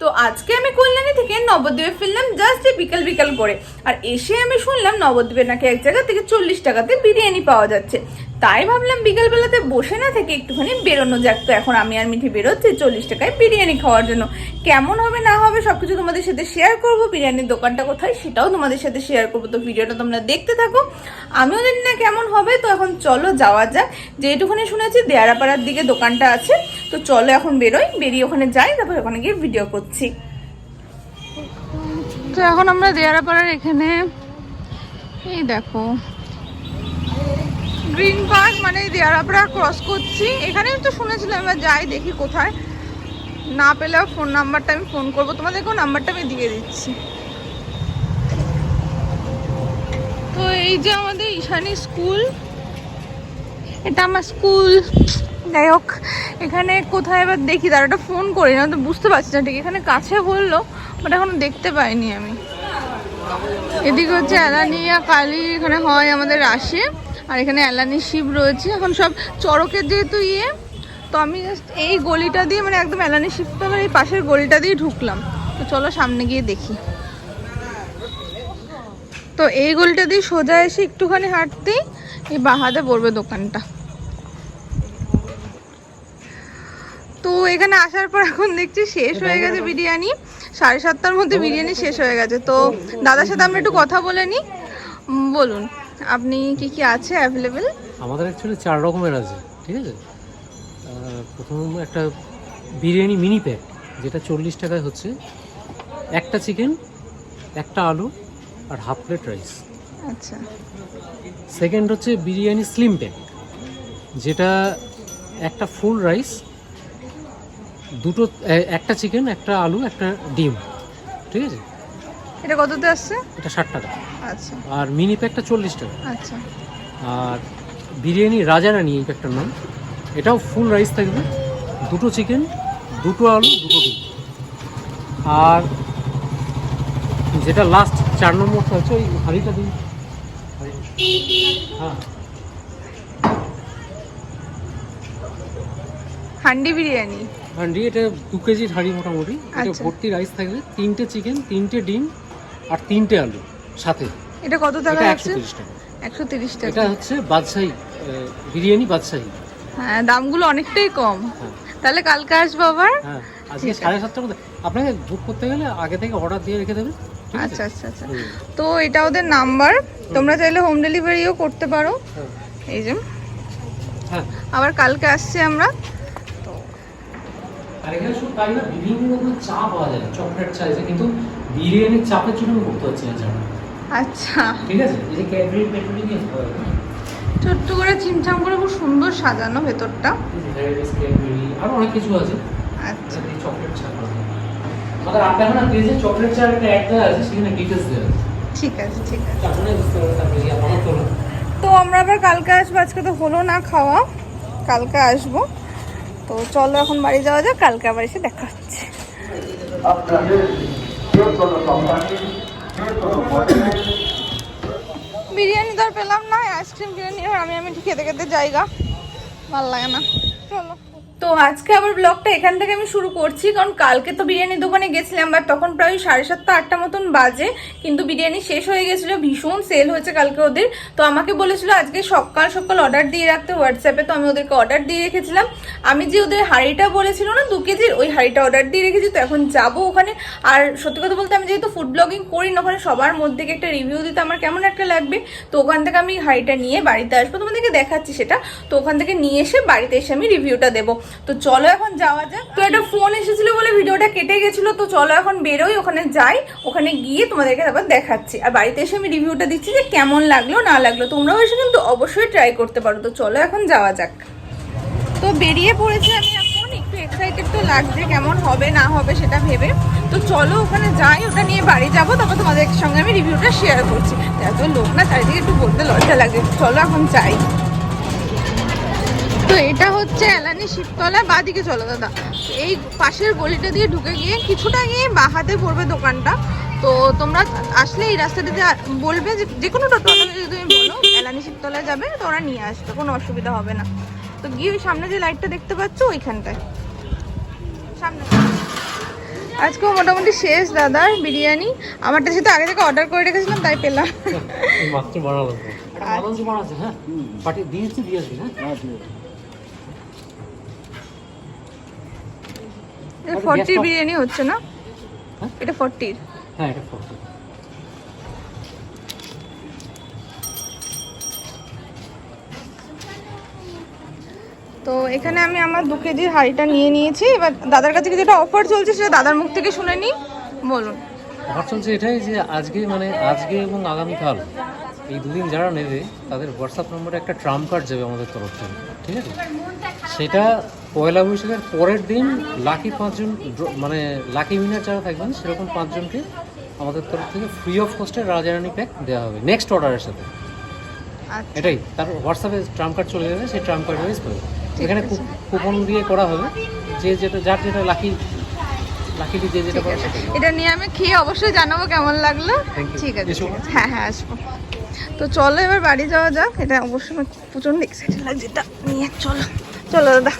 তো আজকে আমি কল্যাণী থেকে নবদ্বীপে ফিরলাম জাস্ট বিকাল বিকাল করে। আর এসে আমি শুনলাম নবদ্বীপে নাকি এক জায়গা থেকে চল্লিশ টাকাতে বিরিয়ানি পাওয়া যাচ্ছে। তাই ভাবলাম বিকালবেলাতে বসে না থেকে একটুখানি বেরোনো যাক। তো এখন আমি আর মিঠি বেরোচ্ছি চল্লিশ টাকায় বিরিয়ানি খাওয়ার জন্য। কেমন হবে না হবে সব কিছু তোমাদের সাথে শেয়ার করব। বিরিয়ানির দোকানটা কোথায় সেটাও তোমাদের সাথে শেয়ার করব। তো ভিডিওটা তোমরা দেখতে থাকো। আমিও জানি না কেমন হবে, তো এখন চলো যাওয়া যাক। যেটুকুনি শুনেছি দেয়ারাপাড়ার দিকে দোকানটা আছে। তো চলো এখন বেরোই, বেরিয়ে ওখানে যাই, তারপর ওখানে গিয়ে ভিডিও করছি। তো এখন আমরা দেয়ারাপাড়ার এখানে, এই দেখো, গ্রিন পার্ক মানে দেয়ারাপাড়া ক্রস করছি। এখানেই তো শুনেছিলাম, এবার যাই দেখি কোথায়। না পেলেও ফোন নাম্বারটা আমি ফোন করব। তোমাদেরকেও নাম্বারটা আমি দিয়ে দিচ্ছি। তো এই যে আমাদের ঈশানী স্কুল এটা আমার স্কুল যাই হোক, এখানে কোথায় এবার দেখি? তার একটা ফোন করি না তো বুঝতে পারছি না ঠিক। এখানে কাছে বলল বাট এখনও দেখতে পাইনি আমি। এদিকে হচ্ছে অ্যালানিয়া কালী এখানে হয় আমাদের রাশে আর এখানে অ্যালানি, শিব রয়েছে। এখন সব চড়কের যেহেতু ইয়ে তো আমি জাস্ট এই গলিটা দিয়ে মানে একদম এলানি শিবতলার এই পাশের গলিটা দিয়ে ঢুকলাম। তো চলো সামনে গিয়ে দেখি। তো এই গলিটা দিয়ে সোজা এসে একটুখানি হাঁটতেই এই বাহাতে পড়বে দোকানটা। তো এখানে আসার পর এখন দেখছি শেষ হয়ে গেছে বিরিয়ানি। সাড়ে সাতটার মধ্যে বিরিয়ানি শেষ হয়ে গেছে। তো দাদার সাথে আমরা একটু কথা বলে নিই। বলুন আপনি কি কি আছে অ্যাভেলেবেল আমাদের অ্যাকচুয়ালি চার রকমের আছে ঠিক আছে? প্রথম একটা বিরিয়ানি মিনি প্যাক যেটা চল্লিশ টাকায় হচ্ছে। একটা চিকেন একটা আলু আর হাফ প্লেট রাইস আচ্ছা। সেকেন্ড হচ্ছে বিরিয়ানি স্লিম প্যাক যেটা একটা ফুল রাইস দুটো একটা চিকেন একটা আলু একটা ডিম ঠিক আছে? এটা কততে আসছে? এটা ষাট টাকা। আচ্ছা। আর মিনি প্যাকটা চল্লিশ টাকা। আচ্ছা। আর বিরিয়ানি রাজারানি এই প্যাকটার নাম। এটাও ফুল রাইস থাকবে। দুটো চিকেন দুটো আলু দুটো ডিম। আর যেটা লাস্ট চার নম্বরটা হচ্ছে ওই হাঁড়িটা দিন হ্যাঁ। হান্ডি বিরিয়ানি? হাঁড়ি এটা দু কেজির হাঁড়ি মোটামুটি। এটা আচ্ছা। ভর্তি রাইস থাকবে তিনটে চিকেন তিনটে ডিম আর তিনটে আলু সাথে। এটা কত টাকা আছে একশো তিরিশ টাকা। একশো তিরিশ এটা হচ্ছে বাদশাহী বিরিয়ানি বাদশাহী। হ্যাঁ দামগুলো অনেকটাই কম। হ্যাঁ। তাহলে কালকে আসব আবার? হ্যাঁ আজকে। সাড়ে সাতটার মধ্যে। আপনাকে বুক করতে গেলে আগে থেকে অর্ডার দিয়ে রেখে দেবেন আচ্ছা আচ্ছা আচ্ছা। তো এটা ওদের নাম্বার তোমরা চাইলে হোম ডেলিভারিও করতে পারো। হ্যাঁ, এই যে। হ্যাঁ। আবার কালকে আসছি আমরা। আর এখানে শুধু তাই না বিভিন্ন রকমের চা পাওয়া যায় চকলেট চা আছে কিন্তু বিরিয়ানির চাপের জন্য আমি করতে হচ্ছে না চাটা। আচ্ছা। ঠিক আছে? এই যে ক্যাডবেরি নিয়ে খাওয়া ছোট্ট করে চিমচাম করে খুব সুন্দর সাজানো ভেতরটা। অনেক কিছু আছে। আচ্ছা। চকলেট চা পাওয়া যায় আমাদের পেজে চকলেট চা একটা অ্যাড দেওয়া আছে সেখানে ডিটেলস দেওয়া আছে। ঠিক আছে ঠিক আছে। তারপরে বুঝতে না তো আমরা আবার কালকে আসব আজকে তো হলো না খাওয়া। কালকে আসব। তো চলো এখন বাড়ি যাওয়া যাক, কালকে আবার এসে দেখা হচ্ছে। বিরিয়ানি তো আর পেলাম না আইসক্রিম কিনে নিয়ে আমি আমি খেতে খেতে জায়গা ভালো লাগে না। চলো। তো আজকে আবার ব্লগটা এখান থেকে আমি শুরু করছি, কারণ কালকে তো বিরিয়ানির দোকানে গেছিলাম বাট তখন প্রায় সাড়ে সাতটা, আটটা মতন বাজে, কিন্তু বিরিয়ানি শেষ হয়ে গেছিল, ভীষণ সেল হয়েছে কালকে ওদের। তো আমাকে বলেছিল আজকে সকাল সকাল অর্ডার দিয়ে রাখতে হোয়াটসঅ্যাপে তো আমি ওদেরকে অর্ডার দিয়ে রেখেছিলাম। আমি যে ওদের হাঁড়িটা বলেছিল না, দু কেজির ওই হাঁড়িটা অর্ডার দিয়ে রেখেছি, তো এখন যাব ওখানে। আর সত্যি কথা বলতে আমি যেহেতু ফুড ব্লগিং করি না, ওখানে সবার মধ্যে একটা রিভিউ দিতে আমার কেমন একটা লাগবে। তো ওখান থেকে আমি হাঁড়িটা নিয়ে বাড়িতে আসব, তোমাদেরকে দেখাচ্ছি সেটা। তো ওখান থেকে নিয়ে এসে বাড়িতে এসে আমি রিভিউটা দেবো। তো চলো এখন যাওয়া যাক। তো একটা ফোন এসেছিল বলে ভিডিওটা কেটে গেছিল, তো চলো এখন বেরোই, ওখানে যাই, ওখানে গিয়ে তোমাদেরকে তারপর দেখাচ্ছি। আর বাড়িতে এসে আমি রিভিউটা দিচ্ছি যে কেমন লাগল, না লাগল, তোমরাও এসে কিন্তু অবশ্যই ট্রাই করতে পারো। তো চলো এখন যাওয়া যাক। তো বেরিয়ে পড়েছি আমি এখন, একটু এক্সাইটেড তো লাগছে কেমন হবে, না হবে সেটা ভেবে। তো চলো ওখানে যাই, ওটা নিয়ে বাড়ি যাব, তারপর তোমাদের সঙ্গে আমি রিভিউটা শেয়ার করছি। এত লোক না, চারিদিকে একটু বলতে লজ্জা লাগে। চলো এখন যাই। তো এটা হচ্ছে এলানি শিবতলা বাদিকে চলো দাদা। এই পাশের গলিটা দিয়ে ঢুকে গিয়ে কিছুটা গিয়ে বাহাতে পড়বে দোকানটা। তো তোমরা আসলে এই রাস্তাটাতে বলবে যে যে কোনো টোটো যদি তুমি বলো এলানি শিবতলায় যাবে তো ওরা নিয়ে আসবে কোনো অসুবিধা হবে না। তো গিয়ে ওই সামনে যে লাইটটা দেখতে পাচ্ছ ওইখানটায়। সামনে। আজকেও মোটামুটি শেষ দাদার বিরিয়ানি। আমারটা যেহেতু আগে থেকে অর্ডার করে রেখেছিলাম তাই পেলাম। মাত্র বানালাম। তো হ্যাঁ? পাঠিয়ে দিয়েছি দিয়েছি হ্যাঁ? ফর্টির বিরিয়ানি হচ্ছে না? এটা ফর্টির। হ্যাঁ এটা ফটো তো এখানে আমি আমার দু কেজির হাঁড়িটা নিয়ে নিয়েছি। এবার দাদার কাছে যেটা অফার চলছে সেটা দাদার মুখ থেকে শুনে নিই। বলুন। আমার চলছে এটাই যে আজকে মানে আজকে এবং আগামীকাল। এই দুদিন যারা নেবে তাদের হোয়াটসঅ্যাপ নম্বরে একটা ট্রাম্প কার্ড যাবে আমাদের তরফ থেকে ঠিক আছে? সেটা পয়লা বৈশাখের পরের দিন লাকি পাঁচজন মানে লাকি উইনার যারা থাকবেন সেরকম পাঁচজনকে আমাদের তরফ থেকে ফ্রি অফ কস্টে রাজারানি প্যাক দেওয়া হবে নেক্সট অর্ডারের সাথে। আচ্ছা। এটাই তার হোয়াটসঅ্যাপে ট্রাম্প কার্ড চলে যাবে সেই ট্রাম্প কার্ড ওয়াইজ পাবে এখানে কুপন দিয়ে করা হবে যে যেটা যার যেটা লাকি লাকিলি যে যেটা এটা নিয়ে আমি খেয়ে অবশ্যই জানাব কেমন লাগল। ঠিক আছে। হ্যাঁ হ্যাঁ আসব। তো চলো এবার বাড়ি যাওয়া যাক। এটা অবশ্যই আমার প্রচণ্ড এক্সাইটেড লাগছে। এটা নিয়ে চলো। চলো দাদা।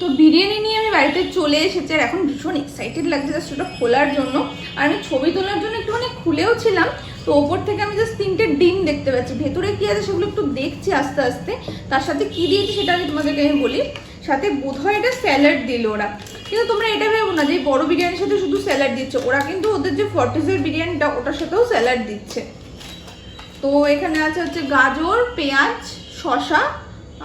তো বিরিয়ানি নিয়ে আমি বাড়িতে চলে এসেছি আর এখন ভীষণ এক্সাইটেড লাগছে জাস্ট ওটা খোলার জন্য। আর আমি ছবি তোলার জন্য একটুখানি খুলেও ছিলাম। তো ওপর থেকে আমি জাস্ট তিনটে ডিম দেখতে পাচ্ছি। ভেতরে কি আছে সেগুলো একটু দেখছি আস্তে আস্তে। তার সাথে কি দিয়েছি সেটা আমি তোমাদেরকে আমি বলি। সাথে বোধহয় এটা স্যালাড দিল ওরা। কিন্তু তোমরা এটা ভেবো না যে বড় বিরিয়ানির সাথে শুধু স্যালাড দিচ্ছে। ওরা কিন্তু ওদের যে ফর্টিসের বিরিয়ানিটা, ওটার সাথেও স্যালাড দিচ্ছে। তো এখানে আছে হচ্ছে গাজর, পেঁয়াজ, শসা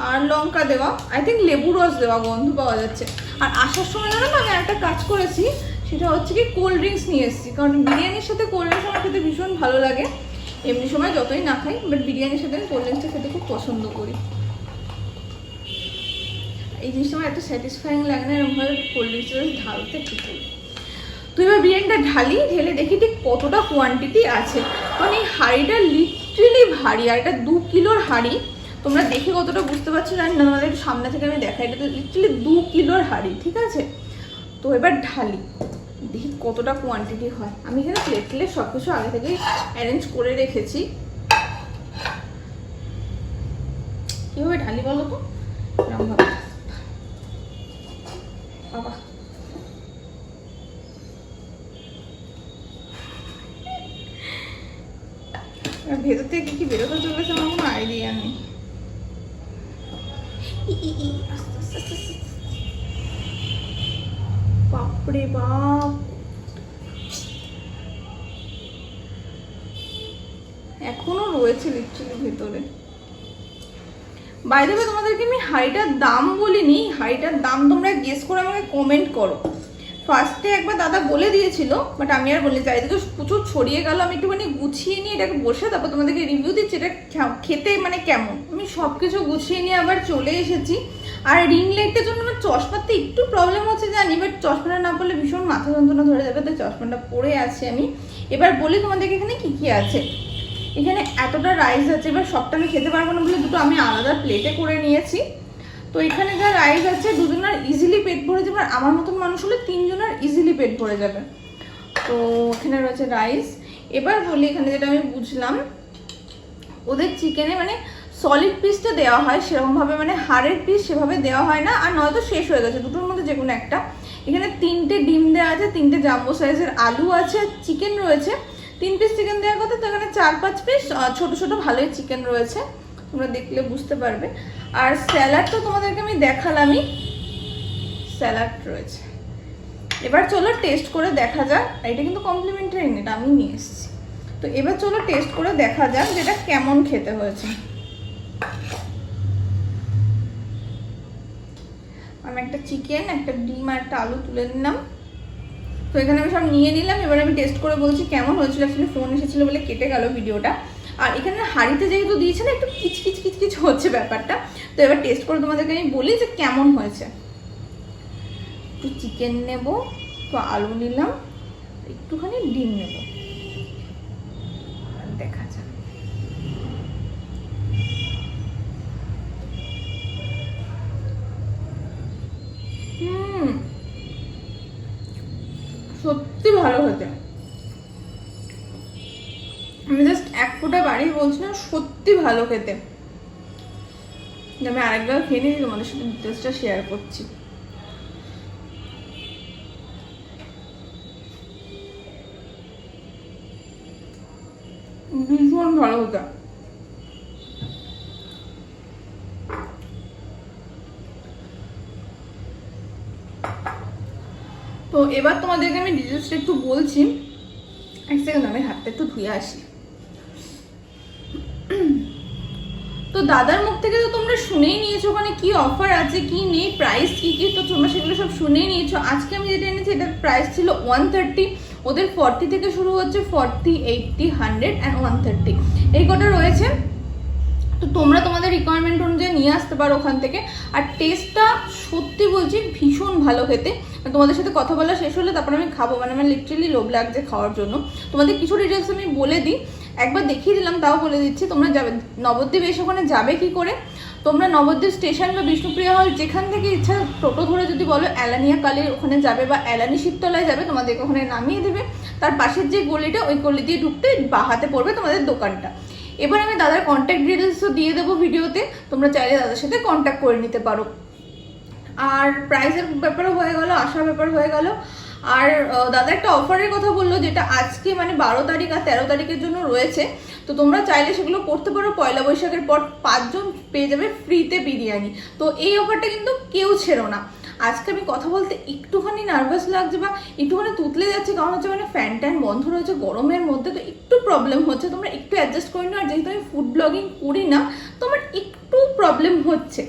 আর লঙ্কা দেওয়া। আই থিঙ্ক লেবু রস দেওয়া গন্ধ পাওয়া যাচ্ছে। আর আসার সময় জানো না আমি একটা কাজ করেছি, সেটা হচ্ছে কি কোল্ড ড্রিঙ্কস নিয়ে এসেছি। কারণ বিরিয়ানির সাথে কোল্ড ড্রিঙ্কস আমার খেতে ভীষণ ভালো লাগে। এমনি সময় যতই না খাই বাট বিরিয়ানির সাথে আমি কোল্ড ড্রিঙ্কসটা খেতে খুব পছন্দ করি। এই জিনিসটা আমার এত স্যাটিসফাইং লাগে না, এরকমভাবে কোল্ড ড্রিঙ্কসটা ঢালতে ঠিক তো এবার বিরিয়ানিটা ঢালি, ঢেলে দেখি ঠিক কতটা কোয়ান্টিটি আছে। কারণ এই হাঁড়িটা লিটারেলি ভারী, আর এটা দু কিলোর হাঁড়ি। তোমরা দেখে কতটা বুঝতে পারছ না, তোমাদের একটু সামনে থেকে আমি দেখাই। এটা লিটারেলি দু কিলোর হাঁড়ি, ঠিক আছে? তো এবার ঢালি, দেখি কতটা কোয়ান্টিটি হয়। আমি এখানে প্লেট প্লেট সব কিছু আগে থেকে অ্যারেঞ্জ করে রেখেছি। কীভাবে ঢালি বলো তো এরকমভাবে। বাবা আর ভেতর থেকে কি কি বেরোতে চলেছে আমার কোনো আইডিয়া নেই। বাপরে বাপ। এখনও রয়েছে লিটারালি ভেতরে। বাইরে তোমাদেরকে আমি হাইটার দাম বলিনি হাইটার দাম তোমরা গেস করে আমাকে কমেন্ট করো। ফার্স্টে একবার দাদা বলে দিয়েছিল বাট আমি আর বলি চারিদিকে প্রচুর ছড়িয়ে গেল। আমি একটুখানি গুছিয়ে নিয়ে এটাকে বসে, তারপর তোমাদেরকে রিভিউ দিচ্ছি এটা খেতে মানে কেমন। আমি সব কিছু গুছিয়ে নিয়ে আবার চলে এসেছি। আর রিং লাইটের জন্য আমার চশমাতে একটু প্রবলেম হচ্ছে জানি বাট চশমাটা না পড়লে ভীষণ মাথা যন্ত্রণা ধরে যাবে, তাই চশমাটা পরে আছি আমি। এবার বলি তোমাদেরকে এখানে কি কি আছে। এখানে এতটা রাইস আছে, এবার সবটা আমি খেতে পারব না বলে দুটো আমি আলাদা প্লেটে করে নিয়েছি। তো এখানে যা রাইস আছে, দুজনের ইজিলি পেট ভরে যাবে আর আমার মতন মানুষ হলে তিনজনের ইজিলি পেট ভরে যাবে। তো এখানে রয়েছে রাইস এবার বলি এখানে যেটা আমি বুঝলাম, ওদের চিকেনে মানে সলিড পিসটা দেওয়া হয়, সেরকমভাবে মানে হাড়ের পিস সেভাবে দেওয়া হয় না, আর নয়তো শেষ হয়ে গেছে, দুটোর মধ্যে যে কোনো একটা। এখানে তিনটে ডিম দেওয়া আছে, তিনটে জাম্বো সাইজের আলু আছে চিকেন রয়েছে। তিন পিস চিকেন দেওয়ার কথা, তো এখানে চার পাঁচ পিস ছোট ছোট ভালোই চিকেন রয়েছে। তোমরা দেখলে বুঝতে পারবে। আর স্যালাড তো তোমাদেরকে আমি দেখালামই। স্যালাড রয়েছে। এবার চলো টেস্ট করে দেখা যাক। এটা কিন্তু কমপ্লিমেন্টারি এটা আমি নিয়ে এসেছি। তো এবার চলো টেস্ট করে দেখা যাক যেটা কেমন খেতে হয়েছে। আমি একটা চিকেন, একটা ডিম আর একটা আলু তুলে নিলাম। তো এখানে আমি সব নিয়ে নিলাম। এবার আমি টেস্ট করে বলছি কেমন হয়েছিল। অ্যাকচুয়ালি ফোন এসেছিল বলে কেটে গেল ভিডিওটা। আর এখানে হাঁড়িতে যেহেতু দিয়েছে না, একটু কিচ কিচ কিচ কিচ হচ্ছে ব্যাপারটা। তো এবার টেস্ট করে তোমাদেরকে আমি বলি যে কেমন হয়েছে। একটু চিকেন নেব তো আলু নিলাম, একটুখানি ডিম নেব। দেখা যাক। সত্যি ভালো হয়েছে। আমি জাস্ট এক ফোটা বাড়ি বলছি না, সত্যি ভালো খেতে। আমি আরেকবার খেয়ে নিয়ে তোমাদের সাথে ডিটেলসটা শেয়ার করছি। ভীষণ ভালো হতো তো এবার তোমাদেরকে আমি ডিটেলসটা একটু বলছি। এক সেকেন্ড আমি হাতটা একটু ধুয়ে আসি। দাদার মুখ থেকে তো তোমরা শুনেই নিয়েছো ওখানে কি অফার আছে, কি নেই প্রাইস কি কি, তো তোমরা সেগুলো সব শুনেই নিয়েছো। আজকে আমি যেটা এনেছি, এটার প্রাইস ছিল ওয়ান থার্টি ওদের ফর্টি থেকে শুরু হচ্ছে forty eighty hundred and one thirty এই কটা রয়েছে, তো তোমরা তোমাদের রিকোয়ারমেন্ট অনুযায়ী নিয়ে আসতে পারো ওখান থেকে। আর টেস্টটা সত্যি বলছি ভীষণ ভালো খেতে। তোমাদের সাথে কথা বলা শেষ হলে তারপর আমি খাব মানে আমার লিটারেলি লোভ লাগছে খাওয়ার জন্য। তোমাদের কিছু ডিটেলস আমি বলে দিই। একবার দেখিয়ে দিলাম, তাও বলে দিচ্ছি, তোমরা যাবে। নবদ্বীপ এসে ওখানে যাবে কি করে? তোমরা নবদ্বীপ স্টেশন বা বিষ্ণুপ্রিয়া হল, যেখান থেকে ইচ্ছা টোটো ধরে যদি বলো অ্যালানিয়া কালীর ওখানে যাবে বা অ্যালানি শীততলায় যাবে, তোমাদেরকে ওখানে নামিয়ে দেবে। তার পাশের যে গলিটা, ওই গলি দিয়ে ঢুকতে বাহাতে পড়বে তোমাদের দোকানটা। এবার আমি দাদার কন্ট্যাক্ট ডিটেলসও দিয়ে দেবো ভিডিওতে, তোমরা চাইলে দাদার সাথে কন্ট্যাক্ট করে নিতে পারো। আর প্রাইসের ব্যাপারও হয়ে গেল আসার ব্যাপার হয়ে গেল। আর দাদা একটা অফারের কথা বলল যেটা আজকে মানে বারো তারিখ আর তেরো তারিখের জন্য রয়েছে। তো তোমরা চাইলে সেগুলো করতে পারো। পয়লা বৈশাখের পর পাঁচজন পেয়ে যাবে ফ্রিতে বিরিয়ানি। তো এই অফারটা কিন্তু কেউ ছেড়ো না। আজকে আমি কথা বলতে একটুখানি নার্ভাস লাগছে বা একটুখানি তুতলে যাচ্ছে। কারণ হচ্ছে মানে ফ্যান ট্যান বন্ধ রয়েছে গরমের মধ্যে, তো একটু প্রবলেম হচ্ছে। তোমরা একটু অ্যাডজাস্ট করে নিও। আর যেহেতু আমি ফুড ব্লগিং করি না, তো আমার একটু প্রবলেম হচ্ছে।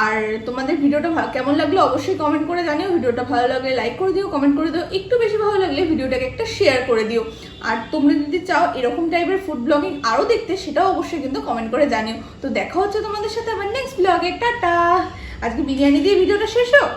আর তোমাদের ভিডিওটা কেমন লাগল অবশ্যই কমেন্ট করে জানিও। ভিডিওটা ভালো লাগলে লাইক করে দিও কমেন্ট করে দিও। একটু বেশি ভালো লাগলে ভিডিওটাকে একটা শেয়ার করে দিও। আর তোমরা যদি চাও এরকম টাইপের ফুড ব্লগিং আরও দেখতে, সেটাও অবশ্যই কিন্তু কমেন্ট করে জানিও। তো দেখা হচ্ছে তোমাদের সাথে আবার নেক্সট ব্লগে টাটা! আজকে বিরিয়ানি দিয়ে ভিডিওটা শেষ হোক।